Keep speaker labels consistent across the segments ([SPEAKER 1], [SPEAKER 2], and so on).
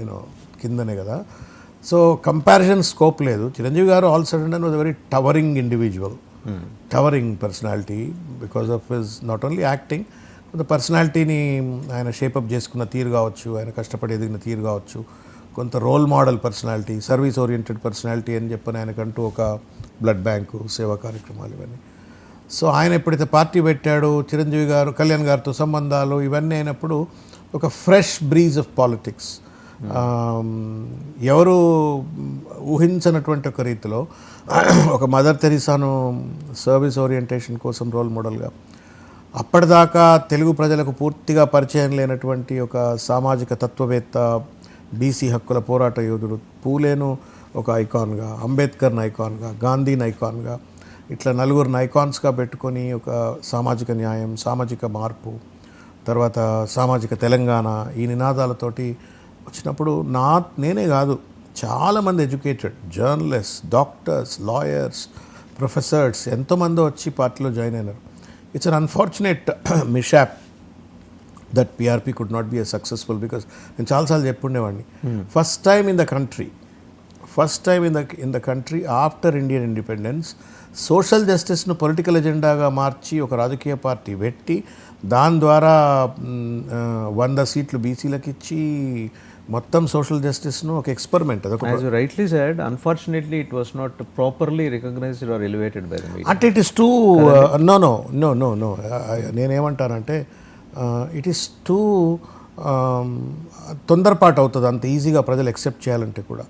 [SPEAKER 1] You know కిందనే కదా. So comparison scope లేదు. Chiranjeevi garu all sudden and was very towering individual towering personality because of his not only acting కొంత పర్సనాలిటీని ఆయన shape up చేసుకున్న తీరు కావచ్చు ఆయన కష్టపడి ఎదిగిన తీరు కావచ్చు కొంత role model personality service oriented personality అని చెప్పని ఆయనకంటూ ఒక బ్లడ్ బ్యాంకు సేవా కార్యక్రమాలు ఇవన్నీ. సో ఆయన ఎప్పుడైతే పార్టీ పెట్టాడో చిరంజీవి గారు కళ్యాణ్ గారితో సంబంధాలు ఇవన్నీ అయినప్పుడు ఒక ఫ్రెష్ బ్రీజ్ ఆఫ్ పాలిటిక్స్ ఎవరు ఊహించనటువంటి ఒక రీతిలో ఒక మదర్ తెరిసాను సర్వీస్ ఓరియంటేషన్ కోసం రోల్ మోడల్గా అప్పటిదాకా తెలుగు ప్రజలకు పూర్తిగా పరిచయం లేనటువంటి ఒక సామాజిక తత్వవేత్త బీసీ హక్కుల పోరాట యోధుడు పూలేను ఒక ఐకాన్గా అంబేద్కర్ని ఐకాన్గా గాంధీని ఐకాన్గా ఇట్లా నలుగురిని ఐకాన్స్గా పెట్టుకొని ఒక సామాజిక న్యాయం సామాజిక మార్పు తర్వాత సామాజిక తెలంగాణ ఈ నినాదాలతోటి వచ్చినప్పుడు నా నేనే కాదు చాలామంది educated journalist doctors lawyers professors ఎంతోమంది వచ్చి పార్టీలో జాయిన్ అయినారు. It's un unfortunate mishap that PRP could not be a successful because నేను చాలాసార్లు చెప్పుండేవాడిని. First time in the country first time in the in the country after Indian independence social జస్టిస్ను political ఎజెండాగా మార్చి ఒక రాజకీయ పార్టీ పెట్టి దాని ద్వారా వంద సీట్లు బీసీలకు ఇచ్చి మొత్తం సోషల్ జస్టిస్ను ఒక experiment
[SPEAKER 2] said, unfortunately, it was not properly recognized or elevated by the media.
[SPEAKER 1] అంటే it is too no no no no no నేనేమంటానంటే ఇట్ ఈస్ టూ తొందరపాటు అవుతుంది అంత ఈజీగా ప్రజలు ఎక్సెప్ట్ చేయాలంటే కూడా.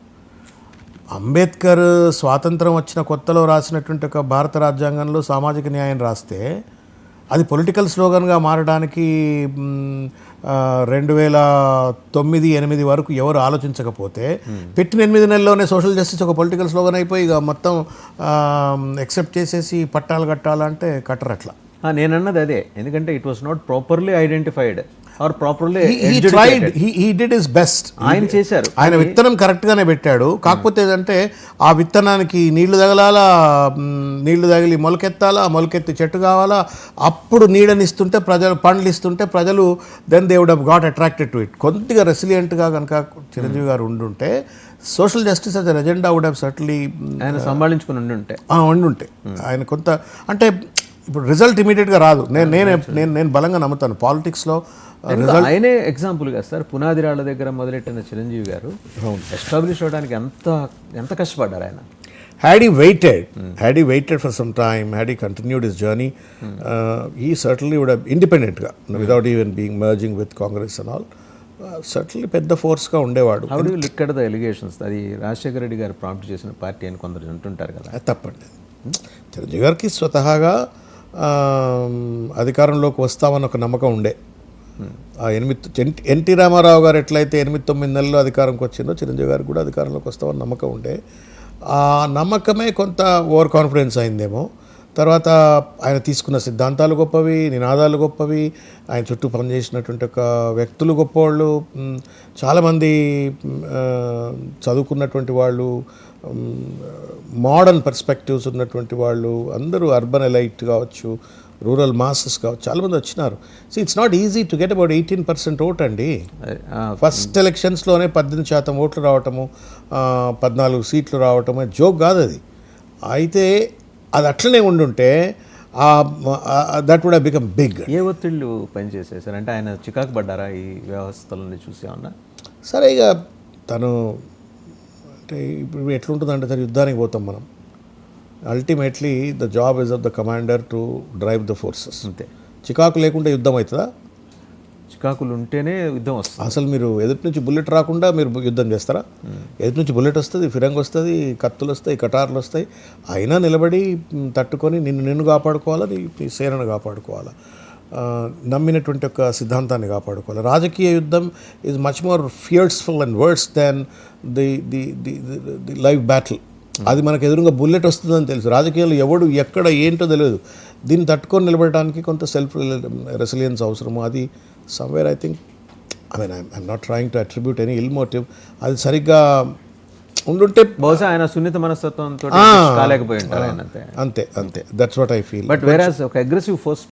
[SPEAKER 1] అంబేద్కర్ స్వాతంత్రం వచ్చిన కొత్తలో రాసినటువంటి ఒక భారత రాజ్యాంగంలో సామాజిక న్యాయం రాస్తే అది పొలిటికల్ స్లోగన్గా మారడానికి రెండు వేల తొమ్మిది ఎనిమిది వరకు ఎవరు ఆలోచించకపోతే పెట్టిన ఎనిమిది నెలల్లోనే సోషల్ జస్టిస్ ఒక పొలిటికల్ స్లోగన్ అయిపోయి ఇక మొత్తం ఎక్సెప్ట్ చేసేసి పట్టాలు కట్టాలంటే కట్టరు అట్లా
[SPEAKER 2] నేనన్నది అదే. ఎందుకంటే it was not properly identified or properly
[SPEAKER 1] he tried he did his best
[SPEAKER 2] ఆయన చేశారు.
[SPEAKER 1] ఆయన విత్తనం కరెక్ట్గానే పెట్టాడు. కాకపోతే ఏంటంటే ఆ విత్తనానికి నీళ్ళు తగలాలా నీళ్ళు తగిలి మొలకెత్తాలా మొలకెత్తి చెట్టు కావాలా అప్పుడు నీడనిస్తుంటే ప్రజలు పండ్లు ఇస్తుంటే ప్రజలు దెన్ దే వుడ్ హ్ గాట్ అట్రాక్టెడ్ టు ఇట్ కొద్దిగా రెసిలియంట్గా కనుక చిరంజీవి గారు ఉండుంటే social justice as agenda would have certainly
[SPEAKER 2] ఆయన సంభాళించుకుని ఉండి ఉంటే
[SPEAKER 1] ఉండుంటే. ఆయన కొంత అంటే ఇప్పుడు రిజల్ట్ ఇమీడియట్గా రాదు. నేను నేను నేను నేను బలంగా నమ్ముతాను. పాలిటిక్స్లో
[SPEAKER 2] ఇంకా ఆయనే ఎగ్జాంపుల్గా సార్. పునాది రాళ్ళ దగ్గర మొదలెట్టిన చిరంజీవి గారు ఎస్టాబ్లిష్ అవడానికి ఎంత ఎంత కష్టపడ్డారు ఆయన?
[SPEAKER 1] Had he waited, had he waited for some time, had he continued his journey, uh, he certainly would have independent గా without even being merging with Congress and all. Uh, certainly పెద్ద ఫోర్స్గా ఉండేవాడు.
[SPEAKER 2] How do look at the allegations అది రాజశేఖర రెడ్డి గారు prompt చేసిన party అని కొందరు అంటుంటారు కదా.
[SPEAKER 1] తప్పండి. చిరంజీవి గారికి స్వతహాగా అధికారంలోకి వస్తామని ఒక నమ్మకం ఉండే. ఆ ఎనిమిది ఎన్- ఎన్టీ రామారావు గారు ఎట్లయితే ఎనిమిది తొమ్మిది నెలల్లో అధికారంకి వచ్చిందో చిరంజీవి గారు కూడా అధికారంలోకి వస్తామని నమ్మకం ఉండే. ఆ నమ్మకమే కొంత ఓవర్ కాన్ఫిడెన్స్ అయిందేమో. తర్వాత ఆయన తీసుకున్న సిద్ధాంతాలు గొప్పవి నినాదాలు గొప్పవి ఆయన చుట్టూ పనిచేసినటువంటి ఒక వ్యక్తులు గొప్పవాళ్ళు చాలామంది చదువుకున్నటువంటి వాళ్ళు మోడర్న్ పర్స్పెక్టివ్స్ ఉన్నటువంటి వాళ్ళు అందరూ అర్బన్ ఎలైట్ కావచ్చు రూరల్ మాసెస్ కావచ్చు చాలామంది వచ్చినారు. So it's not easy to get about eighteen percent vote అండి. ఫస్ట్ ఎలక్షన్స్లోనే పద్దెనిమిది శాతం ఓట్లు రావటము పద్నాలుగు సీట్లు రావటము జోక్ కాదు అది. అయితే అది అట్లనే ఉండుంటే దట్ వుడ్ బికమ్ బిగ్
[SPEAKER 2] ఏ ఒత్తిళ్ళు పనిచేసాయి సార్? అంటే ఆయన చికాకు పడ్డారా ఈ వ్యవస్థలని చూసామన్నా
[SPEAKER 1] సరే ఇక తను అంటే ఇప్పుడు ఎట్లుంటుందంటే సరే యుద్ధానికి పోతాం మనం. Ultimately the job is of the commander to drive the forces
[SPEAKER 2] అంతే.
[SPEAKER 1] చికాకు లేకుండా యుద్ధం అవుతుందా?
[SPEAKER 2] చికాకులు ఉంటేనే యుద్ధం వస్తుంది.
[SPEAKER 1] అసలు మీరు ఎదుటి నుంచి బుల్లెట్ రాకుండా మీరు యుద్ధం చేస్తారా? ఎదుటి నుంచి బుల్లెట్ వస్తుంది ఫిరంగ్ వస్తుంది కత్తులు వస్తాయి కటార్లు వస్తాయి. అయినా నిలబడి తట్టుకొని నిన్ను నిన్ను కాపాడుకోవాలా? నీ సేనను కాపాడుకోవాలా? నమ్మినటువంటి ఒక సిద్ధాంతాన్ని కాపాడుకోవాలి? రాజకీయ యుద్ధం is much more fierceful and words than the the the the live battle అది మనకు ఎదురుగా బుల్లెట్ వస్తుందని తెలుసు. రాజకీయాలు ఎవడు ఎక్కడ ఏంటో తెలియదు. దీన్ని తట్టుకొని నిలబడటానికి కొంత సెల్ఫ్ రెసిలియన్స్ అవసరము. అది somewhere I think I mean I'm not trying to attribute any ill motive అది సరిగ్గా ఉండుంటే
[SPEAKER 2] బహుశా ఆయన సున్నిత మనస్తత్వంతో కాలేకపోయి
[SPEAKER 1] అంతే. అంతే that's what I feel
[SPEAKER 2] but whereas ఒక అగ్రెసివ్ ఫోర్స్